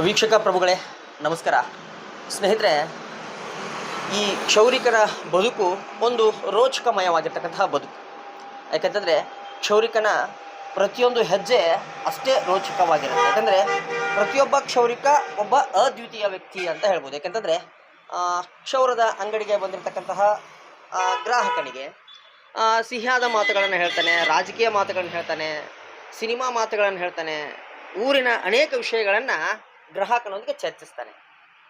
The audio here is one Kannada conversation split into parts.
ವೀಕ್ಷಕ ಪ್ರಭುಗಳೇ, ನಮಸ್ಕಾರ. ಸ್ನೇಹಿತರೆ, ಈ ಕ್ಷೌರಿಕರ ಬದುಕು ಒಂದು ರೋಚಕಮಯವಾಗಿರ್ತಕ್ಕಂತಹ ಬದುಕು. ಯಾಕಂತಂದರೆ, ಕ್ಷೌರಿಕನ ಪ್ರತಿಯೊಂದು ಹೆಜ್ಜೆ ಅಷ್ಟೇ ರೋಚಕವಾಗಿರುತ್ತೆ. ಯಾಕಂದರೆ, ಪ್ರತಿಯೊಬ್ಬ ಕ್ಷೌರಿಕ ಒಬ್ಬ ಅದ್ವಿತೀಯ ವ್ಯಕ್ತಿ ಅಂತ ಹೇಳ್ಬೋದು. ಯಾಕಂತಂದರೆ ಕ್ಷೌರದ ಅಂಗಡಿಗೆ ಬಂದಿರತಕ್ಕಂತಹ ಗ್ರಾಹಕನಿಗೆ ಸಿಹಿಯಾದ ಮಾತುಗಳನ್ನು ಹೇಳ್ತಾನೆ, ರಾಜಕೀಯ ಮಾತುಗಳನ್ನು ಹೇಳ್ತಾನೆ, ಸಿನಿಮಾ ಮಾತುಗಳನ್ನು ಹೇಳ್ತಾನೆ, ಊರಿನ ಅನೇಕ ವಿಷಯಗಳನ್ನು ಗ್ರಾಹಕನೊಂದಿಗೆ ಚರ್ಚಿಸ್ತಾನೆ.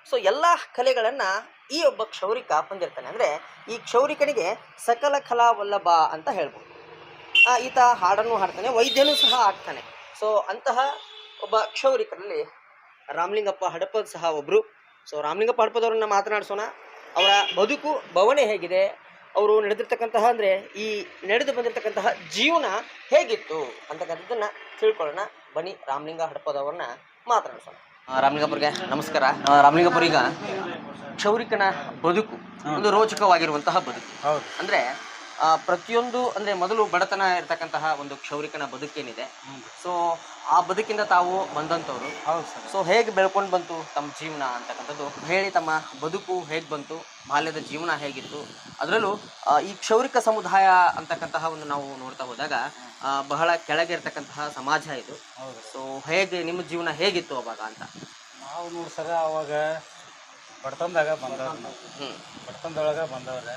ಸೊ ಎಲ್ಲ ಕಲೆಗಳನ್ನು ಈ ಒಬ್ಬ ಕ್ಷೌರಿಕ ಹೊಂದಿರ್ತಾನೆ. ಅಂದರೆ ಈ ಕ್ಷೌರಿಕನಿಗೆ ಸಕಲ ಕಲಾ ವಲ್ಲಭ ಅಂತ ಹೇಳ್ಬೋದು. ಈತ ಹಾಡನ್ನು ಹಾಡ್ತಾನೆ, ವೈದ್ಯನೂ ಸಹ ಆಗ್ತಾನೆ ಸೊ ಅಂತಹ ಒಬ್ಬ ಕ್ಷೌರಿಕರಲ್ಲಿ ರಾಮಲಿಂಗಪ್ಪ ಹಡಪದ್ ಸಹ ಒಬ್ಬರು ಸೊ ರಾಮಲಿಂಗಪ್ಪ ಹಡಪದವ್ರನ್ನ ಮಾತನಾಡಿಸೋಣ. ಅವರ ಬದುಕು, ಭವನೆ ಹೇಗಿದೆ? ಅವರು ನಡೆದಿರ್ತಕ್ಕಂತಹ ಅಂದರೆ ಈ ನಡೆದು ಬಂದಿರತಕ್ಕಂತಹ ಜೀವನ ಹೇಗಿತ್ತು ಅಂತಕ್ಕಂಥದ್ದನ್ನು ತಿಳ್ಕೊಳ್ಳೋಣ. ಬನ್ನಿ, ರಾಮಲಿಂಗ ಹಡಪದವ್ರನ್ನ ಮಾತನಾಡಿಸೋಣ. ಆ, ರಾಮಲಿಂಗಪ್ಪರಿಗೆ ನಮಸ್ಕಾರ. ರಾಮಲಿಂಗಪುರ್ ಈಗ ಕ್ಷೌರಿಕನ ಬದುಕು ಒಂದು ರೋಚಕವಾಗಿರುವಂತಹ ಬದುಕು. ಹೌದು. ಅಂದ್ರೆ ಆ, ಪ್ರತಿಯೊಂದು ಅಂದ್ರೆ ಮೊದಲು ಬಡತನ ಇರತಕ್ಕಂತಹ ಒಂದು ಕ್ಷೌರಿಕನ ಬದುಕೇನಿದೆ. ಸೊ ಆ ಬದುಕಿಂದ ತಾವು ಬಂದಂಥವ್ರು. ಸೊ ಹೇಗೆ ಬೆಳ್ಕೊಂಡು ಬಂತು ತಮ್ಮ ಜೀವನ ಅಂತಕ್ಕಂಥದ್ದು? ಹೇಳಿ ತಮ್ಮ ಬದುಕು ಹೇಗೆ ಬಂತು? ಬಾಲ್ಯದ ಜೀವನ ಹೇಗಿತ್ತು? ಅದರಲ್ಲೂ ಈ ಕ್ಷೌರಿಕ ಸಮುದಾಯ ಅಂತಕ್ಕಂತಹ ಒಂದು ನಾವು ನೋಡ್ತಾ ಹೋದಾಗ ಬಹಳ ಕೆಳಗೆ ಇರ್ತಕ್ಕಂತಹ ಸಮಾಜ ಇದು. ಹೌದು. ಸೊ ಹೇಗೆ ನಿಮ್ಮ ಜೀವನ ಹೇಗಿತ್ತು ಅವಾಗ ಅಂತ? ನಾವು ನೋಡಿ ಸರ ಅವಾಗ ಬಡತನದಾಗ ಬಂದವ್ರು ನಾವು. ಹ್ಮ್. ಬಡತನದೊಳಗೆ ಬಂದವ್ರೆ.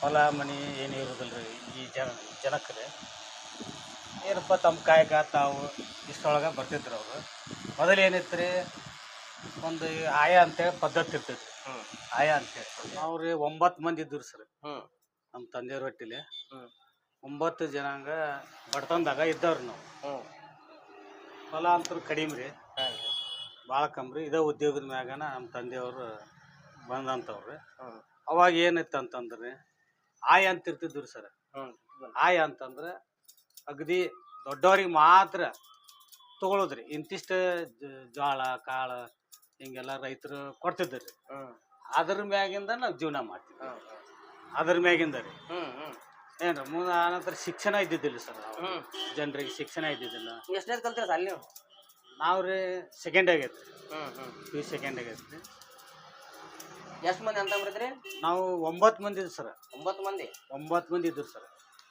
ಹೊಲ ಮನೆ ಏನು ಇರೋದಿಲ್ಲ ರೀ ಈ ಜನ ಜನಕ್ಕೆ ಏನಪ್ಪ ತಮ್ಮ ಕಾಯಕ ತಾವು ಇಷ್ಟೊಳಗೆ ಬರ್ತಿದ್ರು ಅವರು. ಮೊದಲು ಏನಿತ್ತು ರೀ ಒಂದು ಆಯ ಅಂತೇಳಿ ಪದ್ಧತಿ ಇರ್ತೈತಿ ಹ್ಮ್. ಆಯ ಅಂತೇಳಿ ಅವ್ರಿ ಒಂಬತ್ತು ಮಂದಿ ಇದ್ರು ಸರ್. ಹ್ಮ್. ನಮ್ಮ ತಂದೆಯವ್ರ ಹೊಟ್ಟಿಲಿ ಹ್ಮ್. ಒಂಬತ್ತು ಜನಾಂಗ ಬಡತನದಾಗ ಇದ್ದವ್ರು ನಾವು. ಹ್ಞೂ ಹೊಲ ಅಂತೂ ಕಡಿಮೆ ರೀ ಭಾಳ ಕಮ್ಮಿ ರೀ ಇದೇ ಉದ್ಯೋಗದ ಮ್ಯಾಗನ ನಮ್ಮ ತಂದೆಯವರು ಬಂದಂಥವ್ರು ಅವಾಗ ಏನಿತ್ತು ಅಂತಂದ್ರೆ ಆಯ್ ಅಂತ ಇರ್ತಿದ್ರು ಸರ್ ಆಯ್ ಅಂತಂದ್ರೆ ಅಗದಿ ದೊಡ್ಡವ್ರಿಗೆ ಮಾತ್ರ ತಗೊಳುದ್ರಿ. ಇಂತಿಷ್ಟು ಜ್ವಾಳ ಜೋಳ ಕಾಳು ಹಿಂಗೆಲ್ಲ ರೈತರು ಕೊಡ್ತಿದ್ರಿ ಅದ್ರ ಮ್ಯಾಗಿಂದ ನಾವು ಜೀವನ ಮಾಡ್ತೀವಿ ಅದ್ರ ಮ್ಯಾಗಿಂದ ರೀ. ಹ್ಮ್ ಹ್ಮ್. ಏನ್ರಿ ಮುಂದೆ ಆನಂತರ ಶಿಕ್ಷಣ ಇದ್ದಿದ್ದಿಲ್ಲ ಸರ್ ಹ್ಮ್. ಜನರಿಗೆ ಶಿಕ್ಷಣ ಇದ್ದಿದ್ದಿಲ್ಲ. ಎಷ್ಟನೇದು ಕಲ್ತಿರ ಅಲ್ಲಿ ನೀವು? ನಾವು ರೀ ಸೆಕೆಂಡ್ ಆಗೈತೆ ಹ್ಮ್ ಹ್ಮ್. ಪಿ ಸೆಕೆಂಡ್ ಆಗೈತೆ ಎಷ್ಟು ಮಂದಿ ಅಂತ ಅಂದ್ರಿ ನಾವು ಒಂಬತ್ತು ಮಂದಿ ಇದ್ವಿ ಸರ್. ಒಂಬತ್ತು ಮಂದಿ? ಒಂಬತ್ತು ಮಂದಿ ಇದ್ರು ಸರ್.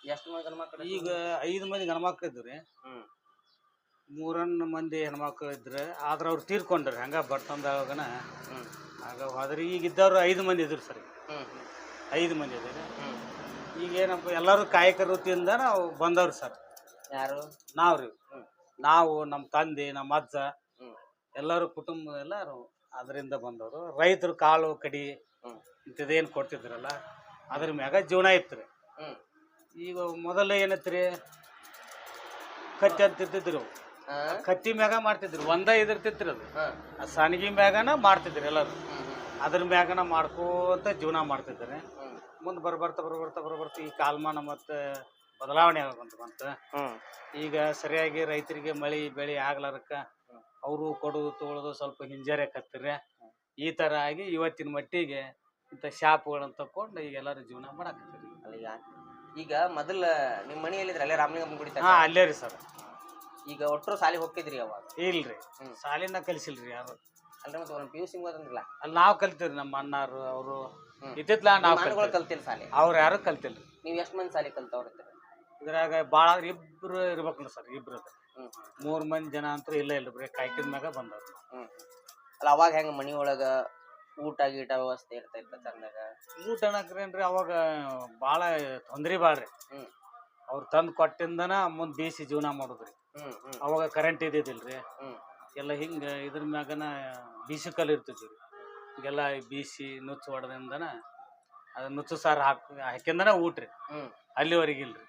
ಎಷ್ಟು ಮಂದಿ ಗಣಮಕ್ಕಳು ಈಗ ಐದು ಮಂದಿ ಗಣಮಕ್ಳು ಇದ್ರು ರೀ. ಹ್ಮ್. ಮೂರನ್ನ ಮಂದಿ ಹೆಣ್ಮಕ್ಳು ಇದ್ರೆ. ಆದ್ರೆ ಅವ್ರು ತೀರ್ಕೊಂಡ್ರಿ ಹಂಗ ಬರ್ತಂದಾಗನ ಹ್ಮ್. ಆಗ ಹೋದ್ರೆ ಈಗ ಇದ್ದವ್ರು ಐದು ಮಂದಿ ಇದ್ರು ಸರ್. ಹ್ಮ್ ಹ್ಮ್. ಐದು ಮಂದಿ ಇದ್ದಾರೆ ಹ್ಮ್. ಈಗ ಏನಪ್ಪ ಎಲ್ಲರೂ ಕಾಯಕ ವೃತ್ತಿಯಿಂದ ನಾವು ಬಂದವ್ರು ಸರ್. ಯಾರು? ನಾವು ರೀ ನಾವು ನಮ್ಮ ತಂದೆ ನಮ್ಮ ಅಜ್ಜ ಎಲ್ಲರೂ ಕುಟುಂಬ ಎಲ್ಲರೂ ಅದರಿಂದ ಬಂದವರು. ರೈತರು ಕಾಳು ಕಡಿ ಇಂಥದ್ದೇನು ಕೊಡ್ತಿದ್ರಲ್ಲ ಅದ್ರ ಮ್ಯಾಗ ಜೀವನ ಇತ್ತು ರೀ ಈಗ ಮೊದಲು ಏನತ್ರಿ ಕತ್ತಿ ಅಂತ ಇರ್ತಿದ್ರು ಕತ್ತಿ ಮ್ಯಾಗ ಮಾಡ್ತಿದ್ರು. ಒಂದ ಇದಿರ್ತಿತ್ರಿ ಅದು. ಆ ಸಣಗಿ ಮ್ಯಾಗನ ಮಾಡ್ತಿದ್ರು ಎಲ್ಲರೂ. ಅದ್ರ ಮ್ಯಾಗನ ಮಾಡ್ಕೋತ ಜೀವನ ಮಾಡ್ತಿದ್ದಾರೆ. ಮುಂದೆ ಬರ್ಬರ್ತಾ ಬರ್ಬರ್ತಾ ಬರ್ಬರ್ತಾ ಈ ಕಾಲಮಾನ ಮತ್ತು ಬದಲಾವಣೆ ಆಗೋಂತ ಬಂತು. ಹ್ಮ್. ಈಗ ಸರಿಯಾಗಿ ರೈತರಿಗೆ ಮಳಿ ಬೆಳೆ ಆಗ್ಲಾರಕ್ಕ ಅವರು ಕೊಡೋದು ತೊಗೊಳೋದು ಸ್ವಲ್ಪ ಹಿಂಜರಿಯಕತ್ತಿರ ಈ ಥರ ಆಗಿ ಇವತ್ತಿನ ಮಟ್ಟಿಗೆ ಇಂಥ ಶಾಪ್ಗಳನ್ನ ತಕೊಂಡು ಈಗ ಎಲ್ಲರೂ ಜೀವನ ಮಾಡಾಕತ್ತೀರಿ. ಅಲ್ಲಿಗ? ಈಗ ಮೊದಲ ನಿಮ್ಮ ಮನೆಯಲ್ಲಿದ್ರೆ ಅಲ್ಲೇ ರಾಮಲಿಂಗಮ್ಮ ಗುಡಿ ಹಾಂ ಅಲ್ಲೇ ರೀ ಸರ್. ಈಗ ಒಟ್ಟರು ಸಾಲಿ ಹೋಗ್ತಿದ್ರಿ ಅವಾಗ ಇಲ್ರಿ. ಸಾಲಿನ ಕಲಿಸಿಲ್ರಿ ಯಾರು. ಮತ್ತೆ ಒಂದು ಪಿ ಯು ಸಿ ಓದಂದ್ರಲ್ಲ ಅಲ್ಲಿ ನಾವು ಕಲ್ತೀವ್ರಿ ನಮ್ಮ ಅಣ್ಣಾರು ಅವರು ಇದ್ದಿದ್ಲಾ ಇತ್ತಿತ್ಲ ನಾವು ಮನೆಗಳು ಕಲ್ತಿಲ್ಲ ಸಾಲಿ? ಅವ್ರು ಯಾರು ಕಲ್ತಿಲ್ರಿ. ನೀವು ಎಷ್ಟು ಮಂದಿ ಸಾಲಿ ಕಲ್ತವ್ರ ಇದ್ರಾಗ ಭಾಳ ಇಬ್ರು ಇರ್ಬೇಕು ಸರ್ ಇಬ್ರು ಅದ ಹ್ಮ್ ಮೂರು ಮಂದಿ ಜನ ಅಂತೂ ಇಲ್ಲ ಇಲ್ಲ ಬರೀ ಕಾಯ್ಕಿದ ಮ್ಯಾಗ ಬಂದವ್ರು. ಅಲ್ಲ ಅವಾಗ ಹೆಂಗ ಮನಿ ಒಳಗ ಊಟ ಗೀಟ ವ್ಯವಸ್ಥೆ ಇರ್ತಾ ಇತ್ತ ಚಂದಾಗ ಊಟ ಅನ್ನಕ್ರೇನ್ರಿ ಅವಾಗ ಭಾಳ ತೊಂದ್ರೆ ಬಾಳ್ರಿ. ಅವ್ರು ತಂದು ಕೊಟ್ಟಿಂದನ ಮುಂದೆ ಬೀಸಿ ಜೀವನ ಮಾಡೋದ್ರಿ. ಅವಾಗ ಕರೆಂಟ್ ಇದ್ದಿದ್ದಿಲ್ರಿ. ಎಲ್ಲ ಹಿಂಗೆ ಇದ್ರ ಮ್ಯಾಗನ ಬೀಸಿ ಕಲ್ಲು ಇರ್ತಿದ್ವಿ ರೀ. ಹಿಂಗೆಲ್ಲ ಬೀಸಿ ನುಚ್ಚು ಹೊಡೆದಿಂದನ ಅದು ನುಚ್ಚು ಸಾರು ಹಾಕಿ ಹಾಕಿಂದನ ಊಟ ರೀ. ಅಲ್ಲಿವರೆಗೆ ಇಲ್ರಿ.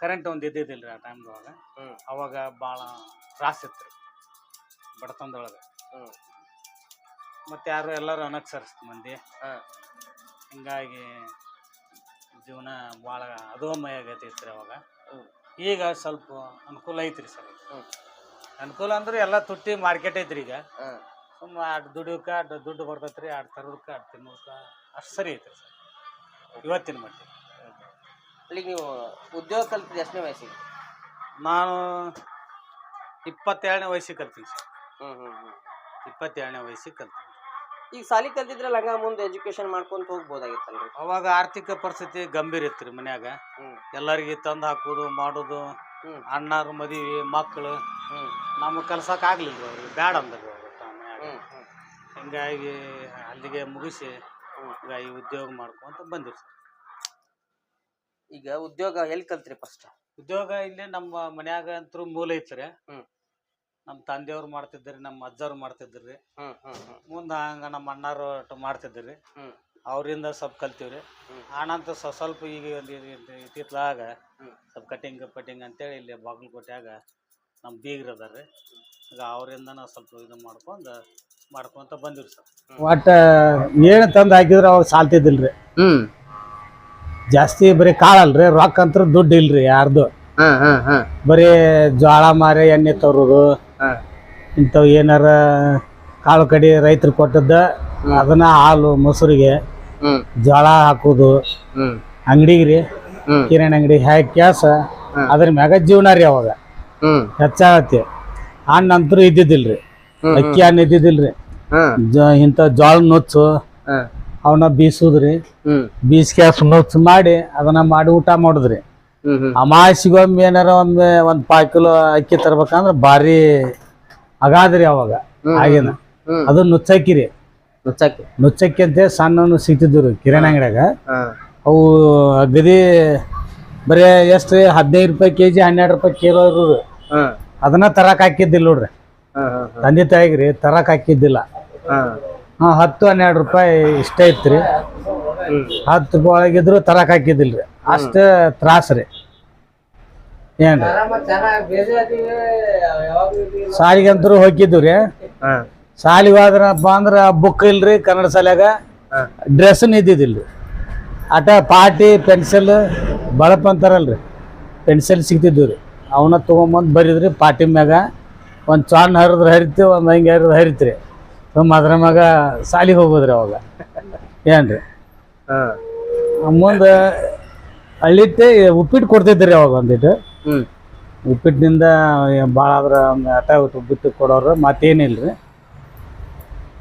ಕರೆಂಟ್ ಒಂದು ಇದ್ದಿದ್ದಿಲ್ರಿ ಆ ಟೈಮ್ ಹ್ಮ್. ಅವಾಗ ಭಾಳ ತ್ರಾಸ ಇತ್ತು ರೀ ಬಡತನದೊಳಗೆ ಮತ್ತು ಯಾರು ಎಲ್ಲರೂ ಅನಕ್ಷರಸ್ತ ಮಂದಿ. ಹಿಂಗಾಗಿ ಜೀವನ ಭಾಳ ಅಧೋಮಯ ಆಗತೈತ್ರಿ ಅವಾಗ. ಈಗ ಸ್ವಲ್ಪ ಅನುಕೂಲ ಐತ್ರಿ ಸರ್. ಅನುಕೂಲ ಅಂದ್ರೆ ಎಲ್ಲ ತುಟ್ಟಿ ಮಾರ್ಕೆಟ್ ಐತ್ರಿ ಈಗ. ಸುಮ್ಮ ಅಡ್ ದುಡಿಯೋಕೆ ಅಡ್ ದುಡ್ಡು ಬರ್ತೈತ್ರಿ ಅಡ್ ತರೋದಕ್ಕೆ ಅಡ್ ತಿನ್ನೋಕ ಅಷ್ಟು ಸರಿ ಐತ್ರಿ ಸರ್. ಇವತ್ತಿನ ಮಟ್ಟಿಗೆ. ಅಲ್ಲಿಗೆ ನೀವು ಉದ್ಯೋಗ ಕಲ್ತಿದ್ದು ಎಷ್ಟನೇ ವಯಸ್ಸಿಗೆ? ನಾನು ಇಪ್ಪತ್ತೇಳನೇ ವಯಸ್ಸಿಗೆ ಕಲ್ತೀನಿ ಸರ್. ಹ್ಮ್ ಹ್ಮ್ ಹ್ಮ್. ಇಪ್ಪತ್ತೇಳನೇ ವಯಸ್ಸಿಗೆ ಕಲ್ತೀನಿ. ಈಗ ಸಾಲಿ ಕಲ್ತಿದ್ರಲ್ಲ ಹಂಗ ಮುಂದೆ ಎಜುಕೇಶನ್ ಮಾಡ್ಕೊಂತ ಹೋಗ್ಬೋದಾಗಿತ್ತಲ್ರಿ? ಅವಾಗ ಆರ್ಥಿಕ ಪರಿಸ್ಥಿತಿ ಗಂಭೀರ ಇತ್ತು ರೀ ಮನ್ಯಾಗ. ಹ್ಮ್. ಎಲ್ಲರಿಗೆ ತಂದು ಹಾಕೋದು ಮಾಡೋದು ಅಣ್ಣಾರ ಮದುವೆ ಮಕ್ಕಳು ನಮ್ಮ ನಮಗೆ ಕಲ್ಸಕ್ಕೆ ಆಗ್ಲಿಲ್ಲ ರೀ ಅವ್ರಿಗೆ ಬ್ಯಾಡ ಅಂದರು ಹಿಂಗಾಗಿ ಅಲ್ಲಿಗೆ ಮುಗಿಸಿ ಈಗ ಹಿಂಗಾಗಿ ಉದ್ಯೋಗ ಮಾಡ್ಕೊಂತ ಬಂದಿವಿ ಸರ್. ಈಗ ಉದ್ಯೋಗ ಎಲ್ಲಿ ಕಲ್ತ್ರಿ ಫಸ್ಟ್ ಉದ್ಯೋಗ ಇಲ್ಲಿ ನಮ್ಮ ಮನ್ಯಾಗ ಅಂತೂ ಮೂಲ ಐತ್ರಿ. ನಮ್ಮ ತಂದೆಯವ್ರು ಮಾಡ್ತಿದ್ರಿ ನಮ್ಮ ಅಜ್ಜವ್ರು ಮಾಡ್ತಿದ್ರಿ ರೀ ಮುಂದೆ ಹಂಗ ನಮ್ಮ ಅಣ್ಣಾರು ಮಾಡ್ತಿದ್ದಾರೆ. ಮಾಡ್ತಿದ್ರಿ ಹ್ಮ್. ಅವರಿಂದ ಸ್ವಲ್ಪ ಕಲ್ತೀವಿ ರೀ ಆನಂತರ ಸ್ವಲ್ಪ ಸ್ವಲ್ಪ ಈಗ ಒಂದು ಇತ್ತಿತ್ಲಾಗ ಹ್ಮ್. ಸ್ವಲ್ಪ ಕಟಿಂಗ್ ಪಟಿಂಗ್ ಅಂತೇಳಿ ಇಲ್ಲಿ ಬಾಗಲಕೋಟ್ಯಾಗ ನಮ್ಮ ಬೀಗ್ರು ಅದಾರ ಈಗ ಅವರಿಂದ ನಾವು ಸ್ವಲ್ಪ ಇದು ಮಾಡ್ಕೊಂಡು ಮಾಡ್ಕೊಂತ ಬಂದಿವ್ರಿ ಸರ್. ಒಟ್ಟ ಏನು ತಂದು ಹಾಕಿದ್ರೆ ಅವಾಗ ಸಾಲ್ತಿದ್ದಿಲ್ರಿ. ಹ್ಮ್. ಜಾಸ್ತಿ ಬರೀ ಕಾಳಲ್ರಿ ರೊಕ್ಕ ಅಂತ ದುಡ್ಡು ಇಲ್ರಿ ಯಾರ್ದು. ಬರೀ ಜೋಳ ಮಾರಿ ಎಣ್ಣೆ ತರೋದು. ಇಂಥವು ಏನಾರ ಕಾಳು ಕಡಿ ರೈತರು ಕೊಟ್ಟದ್ದ ಅದನ್ನ ಹಾಲು ಮೊಸರಿಗೆ ಜೋಳ ಹಾಕೋದು ಅಂಗಡಿಗೆ ರೀ ಕಿರಾಣಿ ಅಂಗಡಿ ಹ್ಯಾ ಕ್ಯಾಸ ಅದ್ರ ಮ್ಯಾಗ ಜೀವನ ರೀ ಅವಾಗ. ಹೆಚ್ಚಾಗತ್ತೆ. ಹಣ್ಣು ಅಂತೂ ಇದ್ದಿದ್ದಿಲ್ರಿ. ಅಕ್ಕಿ ಹಣ್ಣು ಇದ್ದಿದ್ದಿಲ್ರಿ. ಇಂಥ ಜೋಳ ನುಚ್ಚು ಅವನ್ನ ಬೀಸುದ್ರಿ. ಬೀಸ್ ಬೀಸ್ಕ್ಯಾಸ್ ನುಚ್ಚು ಮಾಡಿ ಅದನ್ನ ಮಾಡಿ ಊಟ ಮಾಡುದ್ರಿ. ಅಮಾಸಿಗೊಮ್ಮೆ ಏನಾರ ಒಮ್ಮೆ ಒಂದ್ ಪಾವ್ ಕಿಲೋ ಅಕ್ಕಿ ತರ್ಬೇಕಂದ್ರ ಭಾರಿ ಅಗಾದ್ರಿ ಅವಾಗ. ಆಗಿನ. ಅದು ಅದು ನುಚ್ಚಕ್ಕಿ. ನುಚ್ಚಕ್ಕೆ ಅಂತ ಸಣ್ಣ ಸಿಗ್ತಿದ್ರು ರೀ ಕಿರಾಣಿ ಅಂಗಡ್ಯಾಗ ಅವು ಅಗದಿ ಬರೀ ಎಷ್ಟು ರೀ ಹದಿನೈದು ರೂಪಾಯಿ ಕೆಜಿ ಹನ್ನೆರಡು ರೂಪಾಯಿ ಕಿಲೋ ಇರೋದು. ಅದನ್ನ ತರಕ್ ಹಾಕಿದ್ದಿಲ್ಲ ನೋಡ್ರಿ. ತಂದೆ ತಾಯಿಗೆ ರೀ ತರಕ್ ಹಾಕಿದ್ದಿಲ್ಲ. ಹ್ಮ್ ಹಾ ಹತ್ತು ಹನ್ನೆರಡು ರೂಪಾಯಿ ಇಷ್ಟ ಐತ್ರಿ ಹತ್ತು ರೂಪಾಯಿ ಒಳಗಿದ್ರು ತರಕ್ ಹಾಕಿದ್ದಿಲ್ರಿ ಅಷ್ಟ ತ್ರಾಸ ರೀ. ಏನ್ರಿ? ಸಾಲಿಗಂತರೂ ಹೋಗಿದ್ದು ರೀ. ಸಾಲಿಗೆ ಹೋದ್ರಪ್ಪ ಅಂದ್ರೆ ಬುಕ್ ಇಲ್ರಿ ಕನ್ನಡ ಶಾಲ್ಯಾಗ ಡ್ರೆಸ್ ಡ್ರೆಸ್ನ ಇದ್ದಿದ್ದಿಲ್ರಿ. ಆಟ ಪಾಟಿ ಪೆನ್ಸಿಲ್ ಬಳಪ್ ಅಂತಾರಲ್ರಿ. ಪೆನ್ಸಿಲ್ ಸಿಗ್ತಿದ್ವು ರೀ. ಅವನ್ನ ತೊಗೊಂಬಂದು ಬರಿದ್ರಿ ಪಾಟಿ ಮ್ಯಾಗ. ಒಂದು ಚಾನ್ ಹರಿದ್ರೆ ಹರಿತಿ ಒಂದು ಹಂಗೆ ಹರಿದ್ರೆ ಹರಿತ್ರಿ. ನಮ್ಮ ಅದ್ರ ಮ್ಯಾಗ ಸಾಲಿಗೆ ಹೋಗೋದ್ರಿ ಅವಾಗ. ಏನ್ರಿ? ಮುಂದೆ ಹಳ್ಳಿಟ್ಟೆ ಉಪ್ಪಿಟ್ಟು ಕೊಡ್ತಿದ್ರಿ ಅವಾಗ ಒಂದಿಟ್ಟು. ಉಪ್ಪಿಟ್ಟಿನಿಂದ ಭಾಳ ಆದ್ರೆ ಅಟ ಆಟ ಉಪ್ಪಿಟ್ಟು ಕೊಡೋರು ಮತ್ತೇನಿಲ್ಲ ರೀ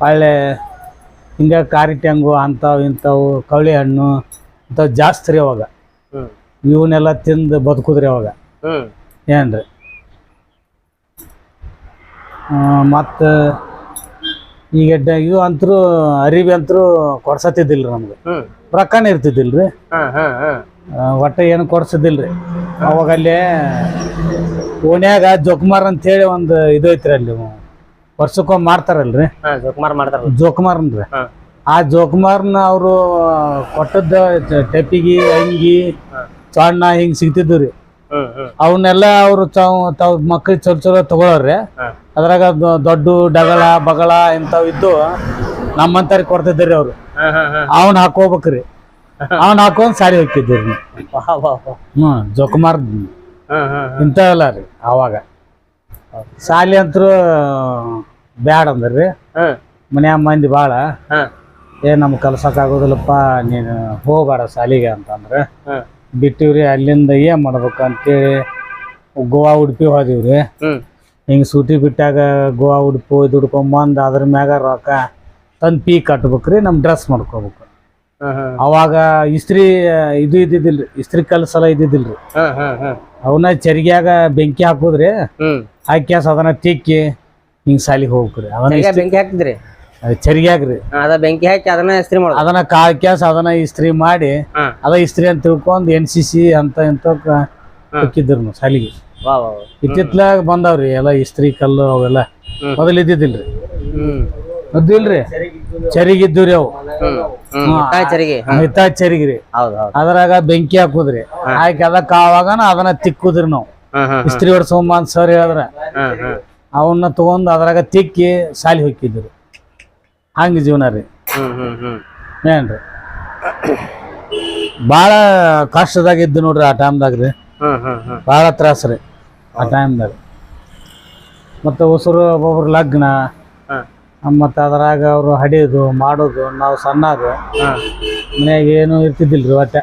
ಹೊಳ್ಳೆ ಹಿಂಗೆ ಕಾರಿ ಟೆಂಗು ಅಂಥವು ಇಂಥವು ಕವಳಿ ಹಣ್ಣು ಇಂಥವು ಜಾಸ್ತಿ ರೀ ಅವಾಗ. ಇವನ್ನೆಲ್ಲ ತಿಂದು ಬದುಕುದ್ರಿ ಅವಾಗ. ಏನ್ರಿ? ಮತ್ತು ಈಗ ಇವು ಅಂತರೂ ಅರಿವಿ ಅಂತರೂ ಕೊಡ್ಸತ್ತಿದ್ದಿಲ್ಲ ರೀ ನಮ್ಗೆ ರೊಕ್ಕನೇ ಇರ್ತಿದ್ದಿಲ್ಲ ರೀ ಒಟ್ಟೆ ಏನು ಕೊಡ್ಸಿದ್ದಿಲ್ಲ ರೀ ಅವಾಗ ಅಲ್ಲಿ ಓಣ್ಯಾಗ ಜೊಕ್ಮಾರ್ ಅಂತೇಳಿ ಒಂದು ಇದು ಐತ್ರಿ ಅಲ್ಲಿ. ವರ್ಷಕ್ಕೊಮ್ಮೆ ಮಾಡ್ತಾರಲ್ರಿ? ಜೋಕುಮಾರ್ ಅನ್ರಿ ಆ ಜೋಕುಮಾರ್ನ ಅವರು ಕೊಟ್ಟದ್ದ ಟೆಪಿಗಿ ಅಂಗಿ ಸಣ್ಣ ಚಣ್ಣ ಹಿಂಗ್ ಸಿಗ್ತಿದ್ವು ರೀ ಅವನ್ನೆಲ್ಲ ಅವರು ತಾವ್ ತಾವ್ ಮಕ್ಳಿಗೆ ಚಲೋ ಚಲೋ ತಗೊಳೋರ್ರಿ. ಹಾ. ಅದ್ರಾಗ ದೊಡ್ಡ ಡಗಳ ಬಗಳ ಇಂಥವ್ ಇದ್ದು ನಮ್ಮಂತಾರಿಗೆ ಕೊಡ್ತಿದ್ರಿ ಅವ್ರು. ಅವನ್ ಹಾಕೋಬೇಕ್ರಿ ಅವನ್ ಹಾಕೊಂಡ್ ಸಾರಿ ಹೋಗ್ತಿದ್ರಿ ಹ್ಮ್. ಜೋಕುಮಾರ್ ಇಂಥವೆಲ್ಲ ರೀ ಅವಾಗ. ಸಾಲಿ ಅಂತರೂ ಬ್ಯಾಡ ಅಂದ್ರಿ. ಮನ್ಯಾಗ ಮಂದಿ ಭಾಳ ಏ ಕಲ್ಸಕ್ ಕಲ್ಸಕ್ಕಾಗೋದಿಲ್ಲಪ್ಪ ನೀನು ಹೋಗ್ಬೇಡ ಸಾಲಿಗೆ ಅಂತಂದ್ರೆ. ಬಿಟ್ಟಿವ್ರಿ ಅಲ್ಲಿಂದ ಏನ್ ಮಾಡ್ಬೇಕು ಅಂತೇಳಿ ಗೋವಾ ಉಡುಪಿ ಹೋದಿವ್ರಿ. ಹಿಂಗ್ ಸೂಟಿ ಬಿಟ್ಟಾಗ ಗೋವಾ ಉಡುಪಿ ಹೋಗಿ ದುಡ್ಕೊಂಬಂದ್ ಅದ್ರ ಮ್ಯಾಗ ರೊಕ್ಕ ತಂದು ಪೀ ಕಟ್ಬೇಕ್ರಿ ನಮ್ಮ ಡ್ರೆಸ್ ಮಾಡ್ಕೋಬೇಕು. ಅವಾಗ ಇಸ್ತ್ರಿ ಇದು ಇದ್ದಿದ್ದಿಲ್ರಿ ಇಸ್ತ್ರಿ ಕಲ್ಸಲ ಇದ್ದಿದ್ದಿಲ್ರಿ. ಅವನ್ನ ಚರಿಗ್ಯಾಗ ಬೆಂಕಿ ಹಾಕುದ್ರಿ ಹಾಕಿ ಅದನ್ನ ತಿಕ್ಕಿ ಹಿಂಗ್ ಸಾಲಿಗೆ ಹೋಗ್ರಿ ಅವನ್ನ ಬೆಂಕಿ ಹಾಕಿದ್ರಿ ಹಾಕಿದ್ರಿ ಚರಿಗ್ಯಾಗ್ರಿ. ಅದ ಬೆಂಕಿ ಹಾಕಿ ಅದನ್ನ ಇಸ್ತ್ರಿ ಮಾಡಿ ಅದನ್ನ ಕಾಲ್ ಕ್ಯಾಸ್ ಅದನ್ನ ಇಸ್ತ್ರಿ ಮಾಡಿ ಅದ ಇಸ್ತ್ರಿ ಅಂತ ತಿಳ್ಕೊಂಡ್ ಎನ್ ಸಿ ಸಿ ಅಂತ ಇಂತ ಹಾಕಿದ್ರು ಸಾಲಿಗೆ. ಇತ್ತಿತ್ಲಾಗ ಬಂದಾವ್ರಿ ಎಲ್ಲ ಇಸ್ತ್ರಿ ಕಲ್ಲು ಅವೆಲ್ಲ. ಮೊದಲು ಇದ್ದಿದ್ದಿಲ್ರಿ. ಹ್ಮ್. ಅದಿಲ್ರಿ ಚರಿಗಿದ್ದು ರೀ ಅವು ಚರಿಗೆ. ಚರಿಗ್ರಿ. ಅದ್ರಾಗ ಬೆಂಕಿ ಹಾಕುದ್ರಿ. ಹಾಕಿ ಅದಕ್ಕೆ ಆವಾಗನ ಅದನ್ನ ತಿಕ್ಕುದ್ರಿ ನಾವು. ಇಸ್ತ್ರಿ ಹೊಡ್ಸೊಂಬ ಅಂತ ಸರ್ ಹೇಳಿದ್ರ ಅವನ್ನ ತಗೊಂಡ್ ಅದ್ರಾಗ ತಿಕ್ಕಿ ಸಾಲಿ ಹೊಕ್ಕಿದ್ರು. ಹಂಗ ಜೀವನ ರೀ. ಏನ್ರಿ? ಭಾಳ ಕಷ್ಟದಾಗ ಇದ್ದು ನೋಡ್ರಿ ಆ ಟೈಮ್ದಾಗ ರೀ. ಬಹಳ ತ್ರಾಸ ರೀ ಆ ಟೈಮ್ದಾಗ ಮತ್ತೆ ಉಸಿರು ಒಬ್ಬೊಬ್ರು ಲಗ್ನ ಮತ್ತು ಅದ್ರಾಗ ಅವರು ಹಡಿಯೋದು ಮಾಡೋದು ನಾವು ಸಣ್ಣದು ಮನೆಯಾಗ ಏನು ಇರ್ತಿದ್ದಿಲ್ರಿ ಒಟ್ಟೆ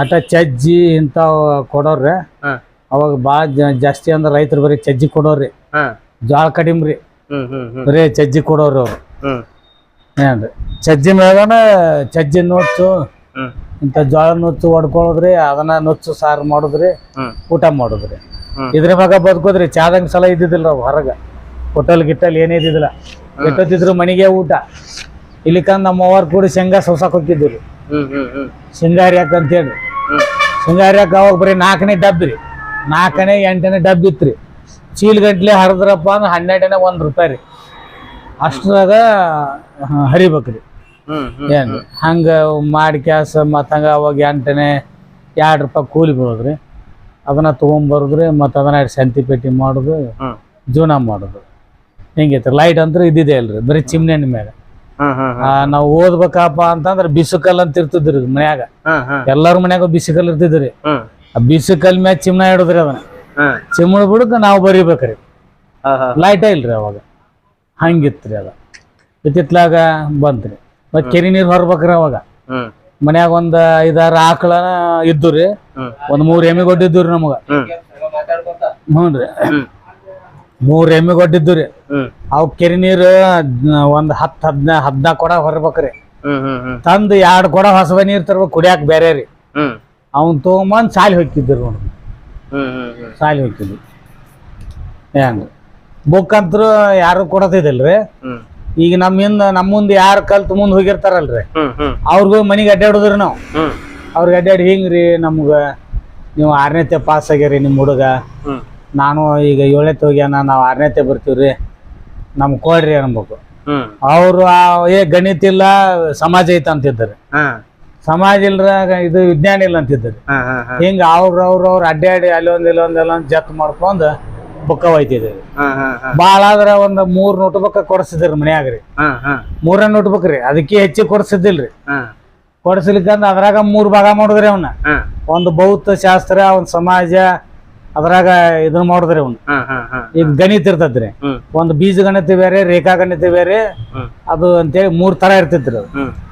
ಅಟ ಚಜ್ಜಿ ಇಂಥವು ಕೊಡೋರ್ರಿ. ಅವಾಗ ಭಾಳ ಜಾಸ್ತಿ ಅಂದ್ರೆ ರೈತರು ಬರೀ ಚಜ್ಜಿ ಕೊಡೋರಿ ಜ್ವಾಳ ಜೋಳ ಕಡಿಮೆ ರೀ ಹ್ಮ್ ಹ್ಮ್ ಹ್ಮ್. ಬರೀ ಚಜ್ಜಿ ಕೊಡೋರು ಅವ್ರು. ಏನ್ರಿ? ಚಜ್ಜಿ ಮ್ಯಾಗನ ಚಜ್ಜಿ ನುಚ್ಚು ಇಂಥ ಜ್ವಾಳ ನುಚ್ಚು ಹೊಡ್ಕೊಳ್ಳೋದ್ರಿ ಅದನ್ನ ನುಚ್ಚು ಸಾರು ಮಾಡೋದ್ರಿ ಊಟ ಮಾಡೋದ್ರಿ. ಇದ್ರ ಮ್ಯಾಗ ಬದುಕೋದ್ರಿ ಚಾದಂಗ್ ಸಲ ಇದ್ದಿದ್ದಿಲ್ಲ ಹೊರಗ. ಹೋಟೆಲ್ ಗಿಟ್ಟಲ್ ಏನೇ ಇದ್ದಿಲ್ಲ ಎಟ್ಟೊತ್ತಿದ್ರು ಮನೆಗೆ ಊಟ. ಇಲ್ಲಿಕಂದ್ ನಮ್ಮ ಅವ್ವಾರ್ ಕೂಡ ಶೇಂಗಾ ಸೋಸಾಕ್ ಹೋಗ್ತಿದ್ರು ಅಂತ ಶೃಂಗಾರ್ಯಾಕ ಅಂತೇಳಿ. ಶೃಂಗಾರ್ಯಾಕ ಅವಾಗ ಬರೀ ನಾಲ್ಕನೇ ರೀ. ನಾಲ್ಕನೇ ಎಂಟನೇ ಡಬ್ ಇತ್ತು ರೀ ಚೀಲ್ ಗಂಟ್ಲೆ ಹರಿದ್ರಪ್ಪ ಅಂದ್ರೆ ಹನ್ನೆರಡನೇ ಒಂದು ರೂಪಾಯಿ ರೀ. ಅಷ್ಟ್ರಾಗ ಹರಿಬೇಕ್ರಿ ಏನ್? ಹಂಗ ಮಾಡಿ ಕ್ಯಾಸ ಮತ್ತು ಹಂಗೆ ಅವಾಗ ಎಂಟನೇ ಎರಡು ರೂಪಾಯಿ ಕೂಲಿ ಬರೋದ್ರಿ ಅದನ್ನ ತೊಗೊಂಬರೋದ್ರಿ ಮತ್ತ ಅದನ್ನ ಸಂತಿ ಪೇಟಿ ಮಾಡೋದು ಜೀವನ ಮಾಡೋದು. ಹಿಂಗೈತೆ ಲೈಟ್ ಅಂದ್ರೆ ಇದ್ದಿದೆ ಅಲ್ರಿ ಬರೀ ಚಿಮ್ನೆ ಮ್ಯಾಗ. ನಾವು ಓದ್ಬೇಕಪ್ಪ ಅಂತಂದ್ರೆ ಬಿಸುಕಲ್ ಅಂತ ಇರ್ತಿದ್ರಿ ಮನ್ಯಾಗ. ಎಲ್ಲಾರು ಮನ್ಯಾಗ ಬಿಸಿಕಲ್ ಇರ್ತಿದ್ರಿ. ಆ ಬಿಸಿಕಲ್ ಮ್ಯಾಗ ಚಿಮ್ನ ಇಡೋದ್ರಿ ಅದನ್ನ. ಚಿಮ್ಮಳ ಬಿಡಕ್ ನಾವು ಬರಿಬೇಕ್ರಿ. ಲೈಟ ಇಲ್ರಿ ಅವಾಗ. ಹಂಗಿತ್ರಿ ಅದ. ಇತ್ತಿತ್ಲಾಗ ಬಂತ್ರಿ. ಮತ್ತೆ ಕೆರೆ ನೀರು ಹೊರ್ಬೇಕ್ರಿ ಅವಾಗ. ಮನ್ಯಾಗ ಒಂದ್ ಐದಾರು ಆಕಳ ಇದ್ದು ರೀ ಒಂದ್ ಮೂರ್ ಎಮ್ಮೆ ಗೊಡ್ಡಿದ್ದು ರೀ ನಮಗ ಹ್ಞೂ ರೀ ಮೂರ್ ಎಮ್ಮೆ ಗೊಡ್ಡಿದ್ದು ರೀ. ಅವ್ ಕೆರೆ ನೀರು ಒಂದ್ ಹತ್ ಹದ್ನಾ ಹದ್ನಾಲ್ಕು ಕೊಡ ಹೊರಬೇಕ್ರಿ ತಂದ್ ಎರಡ್ ಕೊಡ ಹೊಸವ ನೀರು ತರ್ಬೇಕು ಕುಡಿಯಾಕ ಬೇರೆ ರೀ. ಅವನ್ ಅವ್ನ್ ತೊಗೊಂಬಂದ್ ಸಾಲಿ ಹೋಗ್ತಿದ್ರು ಹ್ಮ್ ಸಾಲಿ ಹೋಗ್ತಿದ್ರು ಹೆಂಗ? ಬುಕ್ ಅಂತೂ ಯಾರು ಕೊಡತಿದಿಲ್ರಿ ಈಗ ನಮ್ಮಿಂದ ನಮ್ಮ ಮುಂದೆ ಯಾರು ಕಲ್ತ್ ಮುಂದ್ ಹೋಗಿರ್ತಾರಲ್ರಿ? ಅವ್ರಿಗೂ ಮನಿಗೆ ಅಡ್ಡಾಡುದ್ರಿ ನಾವು. ಅವ್ರಿಗೆ ಅಡ್ಡಾಡಿ ಹಿಂಗ್ರಿ ನಮ್ಗ. ನೀವು ಆರನೇತೆ ಪಾಸ್ ಆಗ್ಯಾರಿ ನಿಮ್ಮ ಹುಡುಗ. ನಾನು ಈಗ ಏಳನೇ ಹೋಗ್ಯಾನ ನಾವು ಆರನೇತೆ ಬರ್ತೀವ್ರಿ ರೀ. ನಮ್ಗೆ ಕೊಡ್ರಿ ಅನ್ಬೇಕು. ಅವ್ರು ಏ ಗಣಿತ ಇಲ್ಲ ಸಮಾಜ ಐತ ಅಂತಿದ್ದಾರೆ. ಸಮಾಜ ಇಲ್ರ ಇದು ವಿಜ್ಞಾನ ಇಲ್ಲ ಅಂತಿದ್ದಾರೆ. ಹಿಂಗ ಅವ್ರ ಅವ್ರ ಅವ್ರ ಅಡ್ಡಾಡಿ ಅಲ್ಲೊಂದ್ ಇಲ್ಲೊಂದ್ ಇಲ್ಲೊಂದ್ ಜತ್ ಮಾಡ್ಕೊಂಡ್ ಬುಕ್ಕ ಒಯ್ತಿದ್ದೀವಿ ಬಾಳ ಆದ್ರ ಒಂದ್ ಮೂರ್ ನೋಟ್ ಬುಕ್ ಕೊಡಿಸಿದ್ರಿ ಮನ್ಯಾಗ ಮೂರ ನೋಟ್ ಬುಕ್ ರೀ. ಅದಕ್ಕೆ ಹೆಚ್ಚಿಗೆ ಕೊಡ್ಸಿದ್ದಿಲ್ರಿ. ಕೊಡಿಸ್ಲಿಕ್ಕಂದ್ರೆ ಅದ್ರಾಗ ಮೂರ್ ಭಾಗ ಮಾಡಿದ್ರಿ ಅವನ್ನ ಒಂದು ಭೌತ ಶಾಸ್ತ್ರ ಒಂದ್ ಸಮಾಜ ಅದ್ರಾಗ ಇದನ್ನ ಮಾಡಿದ್ರಿ ಅವ್ನು. ಈಗ ಗಣಿತ ಇರ್ತದ್ರಿ. ಒಂದ್ ಬೀಜ ಗಣಿತ ಬೇರೆ ರೇಖಾ ಗಣಿತ ಬೇರೆ ಅದು ಅಂತೇಳಿ ಮೂರ್ ತರ ಇರ್ತಿದ್ರು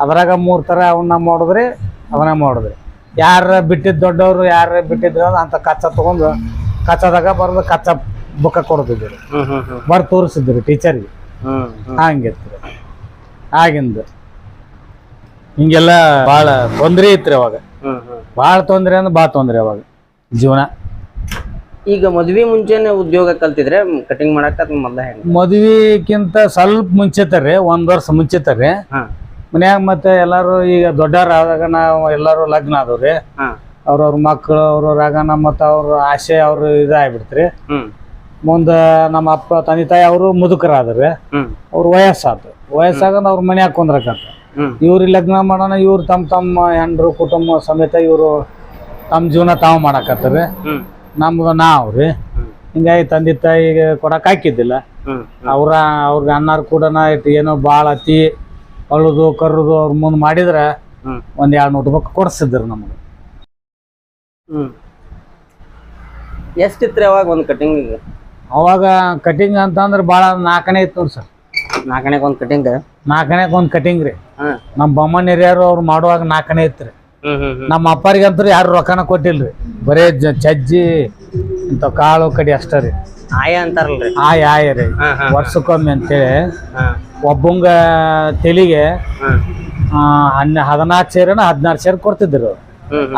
ಅದ್ರಾಗ ಮೂರ್ ತರ ಅವನ್ನ ಮಾಡಿದ್ರಿ ಅವನ್ನ ಮಾಡಿದ್ರಿ. ಯಾರ ಬಿಟ್ಟಿದ್ ದೊಡ್ಡವ್ರು ಯಾರ ಬಿಟ್ಟಿದ್ರು ಅಂತ ಕಚ್ಚ ತಗೊಂಡು ಕಚ್ಚದಾಗ ಬರ್ದು ಕಚ್ಚ ಬುಕ್ಕ ಕೊಡ್ತಿದ್ರು ಬರ್ ತೋರಿಸಿದ್ರು ಟೀಚರ್ಗೆ. ಹಂಗಿತ್ತು ಆಗಿಂದ. ಹಿಂಗೆಲ್ಲ ಭಾಳ ತೊಂದ್ರೆ ಇತ್ರಿ ಅವಾಗ. ಬಹಳ ತೊಂದರೆ ಭಾಳ ತೊಂದ್ರೆ ಅಂದ್ರೆ ಭಾಳ ತೊಂದ್ರೆ ಅವಾಗ. ಜೀವನ. ಈಗ ಮದ್ವಿ ಮುಂಚೆನೆ ಉದ್ಯೋಗ ಕಲ್ತಿದ್ರೆ ಕಟಿಂಗ್ ಮಾಡಕ್ ಮೊದ್ಲ ಹೆಂಗ? ಮದ್ವಿಕ್ಕಿಂತ ಸ್ವಲ್ಪ ಮುಂಚಿತರಿ ಒಂದ್ ವರ್ಷ ಮುಂಚೆ ತರ್ರಿ ಮನ್ಯಾಗ ಮತ್ತೆ ಎಲ್ಲಾರು ಈಗ ದೊಡ್ಡವ್ರ ಆದಾಗ ನಾವು ಎಲ್ಲಾರು ಲಗ್ನ ಆದವ್ರಿ. ಅವ್ರವ್ರ ಮಕ್ಕಳು ಅವ್ರವ್ರ ಆಗನ ಮತ್ತ ಅವ್ರ ಆಸೆ ಅವ್ರ ಇದಾಗ್ಬಿಡ್ತ್ರಿ. ಮುಂದ ಮುಂದೆ ನಮ್ಮ ಅಪ್ಪ ತಂದೆ ತಾಯಿ ಅವರು ಮುದುಕರಾದ್ರಿ ಅವ್ರ ವಯಸ್ಸಾದ್ರು ವಯಸ್ಸಾಗ ಅವ್ರ ಮನ್ಯಾಗ ಕುಂದ್ರಕಂತ ಇವ್ರು ಲಗ್ನ ಮಾಡೋಣ ಇವ್ರು ತಮ್ಮ ತಮ್ಮ ಹೆಂಡ್ರು ಕುಟುಂಬ ಸಮೇತ ಇವರು ತಮ್ಮ ಜೀವನ ತಾವು ಮಾಡಕತ್ತಾರ. ಹ್ಮ್ ನಮ್ದು ನಾವು ರೀ. ಹ್ಮ್. ಹಿಂಗಾಗಿ ತಂದೆ ತಾಯಿಗೆ ಕೊಡಕ್ ಹಾಕಿದ್ದಿಲ್ಲ. ಅವ್ರ ಅವ್ರ ಅವ್ರಿಗೆ ಅನ್ನಾರು ಕೂಡ ಏನೋ ಬಾಳ ಅತಿ ಅಳುದು ಕರುದು ಅವ್ರ ಮುಂದೆ ಮಾಡಿದ್ರ ಒಂದೆರಡು ನೋಟ್ಬುಕ್ ಎರಡು ನೂರು ರೂಪಾಯಿ ಕೊಡಿಸಿದ್ರು ನಮ್ಗೆ. ಹ್ಮ್. ಎಷ್ಟಿತ್ರಿ ಅವಾಗ ಒಂದು ಕಟಿಂಗ್ ಅವಾಗ ಕಟಿಂಗ್ ಅಂತಂದ್ರೆ ಭಾಳ ನಾಲ್ಕನೇ ಇತ್ತು ನೋಡಿ ಸರ್. ನಾಲ್ಕನೇಕ್ ಒಂದು ಕಟಿಂಗ್ ನಾಲ್ಕನೇಗೆ ಒಂದು ಕಟಿಂಗ್ ರೀ. ನಮ್ಮ ಬೊಮ್ಮನ್ ಹಿರಿಯರು ಅವ್ರು ಮಾಡುವಾಗ ನಾಲ್ಕನೇ ಇತ್ತು ರೀ ಹ್ಮ್ ಹ್ಮ್ ಹ್ಮ್ ನಮ್ಮ ಅಪ್ಪರಿಗಂತೂ ಯಾರು ರೊಕ್ಕನ ಕೊಟ್ಟಿಲ್ರಿ. ಬರೇ ಜ- ಚಜ್ಜಿ ಇಂಥ ಕಾಳು ಕಡಿ ಅಷ್ಟೇ ರೀ. ಆಯ ಅಂತಾರಲ್ರಿ. ಆಯ್ ಆಯ್ ರೀ. ವರ್ಷಕ್ಕೊಮ್ಮೆ ಅಂತೇಳಿ ಒಬ್ಬಂಗ ತೆಲಿಗೆ ಹಾ. ಆ, ಹನ್ನ ಹದಿನಾಲ್ಕು ಸೇರನ ಹದಿನಾರು ಸೇರಿ ಕೊಡ್ತಿದ್ರು.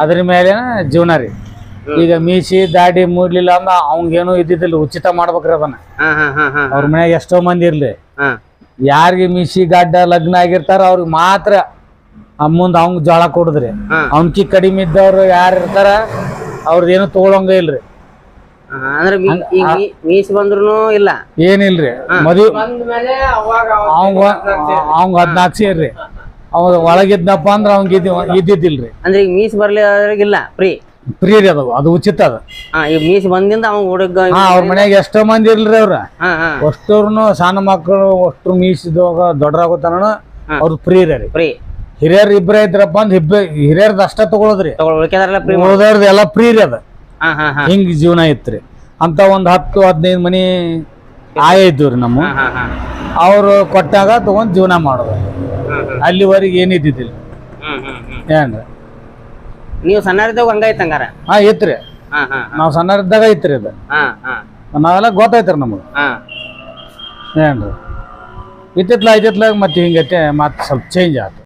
ಅದ್ರ ಮೇಲೆ ಜೀವನ ರೀ. ಈಗ ಮೀಸಿ ದಾಡಿ ಮೂಡ್ಲಿಲ್ಲ ಅಂದ್ರೆ ಅವಂಗೇನು ಇದ್ದಿದ್ದಿಲ್ಲ ಉಚಿತ ಮಾಡ್ಬೇಕ್ರಿ ಅದನ್ನ. ಅವ್ರ ಮನ್ಯಾಗ ಎಷ್ಟೋ ಮಂದಿ ಇರ್ಲಿ. ಯಾರಿಗೆ ಮೀಸಿ ಗಡ್ಡ ಲಗ್ನ ಆಗಿರ್ತಾರ ಅವ್ರಿಗೆ ಮಾತ್ರ ಮುಂದೆ ಅವಂಗ ಜೋಳ ಕೊಡುದ್ರಿ. ಅವನ್ಕಿ ಕಡಿಮೆ ಇದ್ದವ್ರು ಯಾರು ಇರ್ತಾರ ಅವ್ರದೇನು ತಗೊಳಂಗ ಇಲ್ರಿ. ಅಂದ್ರೆ ಮೀಸ್ ಬಂದ್ರು ಇಲ್ಲ? ಏನಿಲ್ರಿ. ಮದುವೆ ಅವಂಗ ಅವಂಗ ಹದ್ನಾಲ್ಕು ಸೇರ್ರಿ ಅವ ಒಳಗಿದ್ನಪ್ಪ ಅಂದ್ರ ಅವಂಗ ಇದ್ದಿ ಇದ್ದಿದ್ದಿಲ್ರಿ. ಅಂದ್ರೆ ಈಗ ಮೀಸ್ ಬರ್ಲಿ ಇಲ್ಲ ಫ್ರೀ? ಫ್ರೀ ರೀ ಅದು ಅದು ಉಚಿತ ಅದ. ಈಗ ಮೀಸ್ ಬಂದಿಂದ ಅವ್ ಹುಡುಗ ಅವ್ರ ಮನ್ಯಾಗ ಎಷ್ಟೋ ಮಂದಿ ಇರ್ಲ್ರಿ ಅವ್ರ. ಹಾ ಹಾ. ಅಷ್ಟೋರ್ನು ಸಣ್ಣ ಮಕ್ಕಳು ಅಷ್ಟು ಮೀಸಿದಾಗ ದೊಡ್ಡರಾಗುತ್ತಾನ ಅವ್ರು ಫ್ರೀ ರೀ ಫ್ರೀ. ಹಿರಿಯರ್ ಇಬ್ರೇ ಇದ್ರಪ್ಪ ಅಂದ್ ಇಬ್ಬ ಹಿರಿಯರ್ದ ಅಷ್ಟ ತಗೊಳೋದ್ರಿ. ಉಳ್ದವ್ರದ್ದು ಎಲ್ಲ ಫ್ರೀ ರೀ ಅದ. ಹಿಂಗ್ ಜೀವನ ಇತ್ರಿ. ಅಂತ ಒಂದ್ ಹತ್ತು ಹದಿನೈದು ಮನಿ ಆಯ ಇದ್ದು ರೀ ನಮ್ಮ ಅವ್ರು ಕೊಟ್ಟಾಗ ತಗೊಂಡ್ ಜೀವನ ಮಾಡೋದು. ಅಲ್ಲಿವರೆಗೆ ಏನಿದ್ದಿದ್ದಿಲ್ಲ ಏನ್ರಿ? ನೀವು ಸಣ್ಣರಿದ್ದಾಗ ಹಂಗಾಯ್ತಂಗಾರ ಹಾ ಇತ್ರಿ. ನಾವ್ ಸಣ್ಣರಿದ್ದಾಗ ಐತ್ರಿ ಅದು. ನಾವೆಲ್ಲ ಗೊತ್ತಾಯ್ತಾರ ನಮಗ. ಏನ್ರಿ? ಇತ್ತಿತ್ಲ ಐತಿತ್ಲಾಗ ಮತ್ತೆ ಹಿಂಗೈತೆ ಮತ್ತೆ ಸ್ವಲ್ಪ ಚೇಂಜ್ ಆಯ್ತು